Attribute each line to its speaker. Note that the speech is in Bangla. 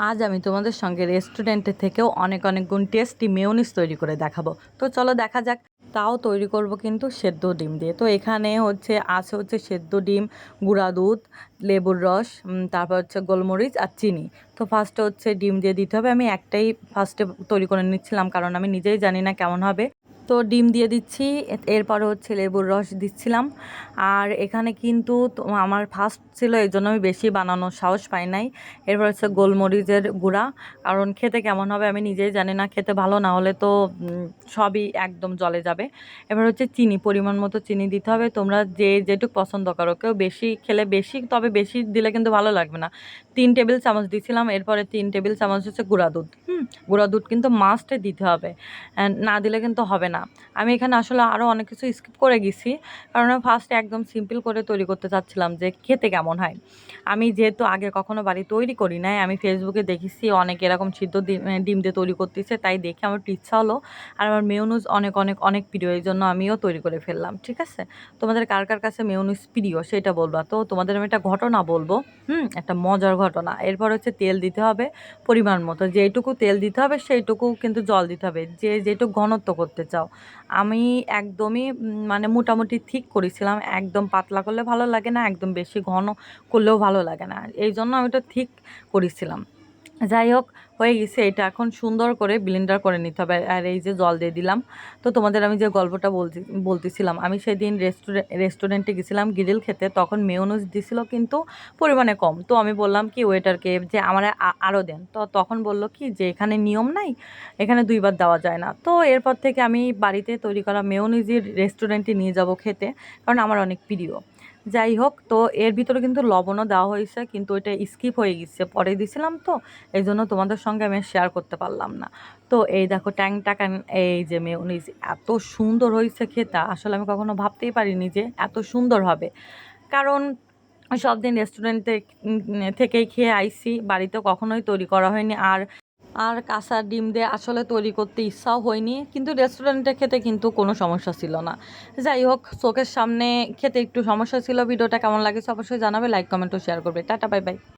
Speaker 1: আজ আমি তোমাদের সঙ্গে রেস্টুরেন্টের থেকেও অনেক অনেক গুণ টেস্টি মেয়নিজ তৈরি করে দেখাবো। তো চলো দেখা যাক, তাও তৈরি করব কিন্তু সেদ্ধ ডিম দিয়ে। তো এখানে হচ্ছে, আছে হচ্ছে সেদ্ধ ডিম, গুঁড়া দুধ, লেবুর রস তারপর হচ্ছে গোলমরিচ আর চিনি। তো ফার্স্টে হচ্ছে ডিম দিয়ে দিতে হবে। আমি একটাই ফার্স্টে তৈরি করে নিচ্ছিলাম, কারণ আমি নিজেই জানি না কেমন হবে। তো ডিম দিয়ে দিচ্ছি এরপরে হচ্ছে লেবুর রস দিচ্ছিলাম। আর এখানে কিন্তু আমার ফার্স্ট ছিল, এই জন্য আমি বেশি বানানোর সাহস পাই নাই। এরপর হচ্ছে গোলমরিচের গুঁড়া, কারণ খেতে কেমন হবে আমি নিজেই জানি না, খেতে ভালো না হলে তো সবই একদম জলে যাবে। এবার হচ্ছে চিনি, পরিমাণ মতো চিনি দিতে হবে। তোমরা যে যেটুকু পছন্দ করো, কেউ বেশি খেলে বেশি, তবে বেশি দিলে কিন্তু ভালো লাগবে না। তিন টেবিল চামচ দিছিলাম, এরপরে তিন টেবিল চামচ হচ্ছে গুঁড়া দুধ। হুম, গুঁড়া দুধ কিন্তু মাস্টে দিতে হবে। না দিলে কিন্তু হবে না। আমি এখানে আসলে আরও অনেক কিছু স্কিপ করে গেছি। কারণ আমি ফার্স্টে একদম সিম্পল করে তৈরি করতে চাচ্ছিলাম যে খেতে কেমন হয়। আমি যেহেতু আগে কখনো বাড়ি তৈরি করি নাই, আমি ফেসবুকে দেখেছি অনেক এরকম সিদ্ধ ডিম দিয়ে তৈরি করতেছে, তাই দেখে আমার ইচ্ছা হলো আর আমার মেয়নুজ অনেক অনেক অনেক প্রিয়, এই জন্য আমিও তৈরি করে ফেললাম, ঠিক আছে? তোমাদের কার কার কাছে মেয়নুজ প্রিয় সেটা বলবা? তো তোমাদের আমি একটা ঘটনা বলব, হুম? একটা মজার ঘটনা। এরপর হচ্ছে তেল দিতে হবে পরিমাণ মতো, যেইটুকু তেল দিতে হবে সেইটুকু কিন্তু জল দিতে হবে। যে যেটুকু ঘনত্ব করতে চাও। আমি একদমই মানে মোটামুটি ঠিক করেছিলাম। একদম পাতলা করলে ভালো লাগে না, একদম বেশি ঘন করলেও ভালো লাগে না। এই জন্য আমি তো ঠিক করেছিলাম। যাই হোক, হয়ে গেছে এটা। এখন সুন্দর করে ব্লেন্ডার করে নিতে হবে। আর এই যে জল দিয়ে দিলাম। তো তোমাদের আমি যে গল্পটা বলতে বলতেছিলাম, আমি সেদিন রেস্টুরেন্ট রেস্টুরেন্টে গেছিলাম গ্রিল খেতে। তখন মেয়নুজ দিছিল কিন্তু পরিমাণে কম। তো আমি বললাম কি ওয়েটারকে যে আমার আরও দেন। তো তখন বলল কি, যে এখানে নিয়ম নাই, এখানে দুইবার দেওয়া যায় না। তো এরপর থেকে আমি বাড়িতে তৈরি করা মেয়নিজের রেস্টুরেন্টে নিয়ে যাব খেতে। কারণ আমার অনেক প্রিয়। যাই হোক, তো এর ভিতরে কিন্তু লবণও দেওয়া হয়েছে, কিন্তু ওইটা স্কিপ হয়ে গেছে। পরে দিছিলাম তো এই জন্য তোমাদের সঙ্গে আমি শেয়ার করতে পারলাম না। তো এই দেখো ট্যাং টাকান এই যে মেয়নিজ এত সুন্দর হয়েছে খেতা, আসলে আমি কখনো ভাবতেই পারিনি যে এত সুন্দর হবে। কারণ সব দিন রেস্টুরেন্টে থেকেই খেয়ে আইসি বাড়িতে কখনোই তৈরি করা হয়নি। আর আর কাঁচা ডিম দিয়ে আসলে তৈরি করতে ইচ্ছাও হয়নি, কিন্তু রেস্টুরেন্টে খেতে কিন্তু কোনো সমস্যা ছিল না। যাই হোক, চোখের সামনে খেতে একটু সমস্যা ছিল। ভিডিওটা কেমন লাগেছে অবশ্যই জানাবে লাইক কমেন্ট ও শেয়ার করবে। Tata bye bye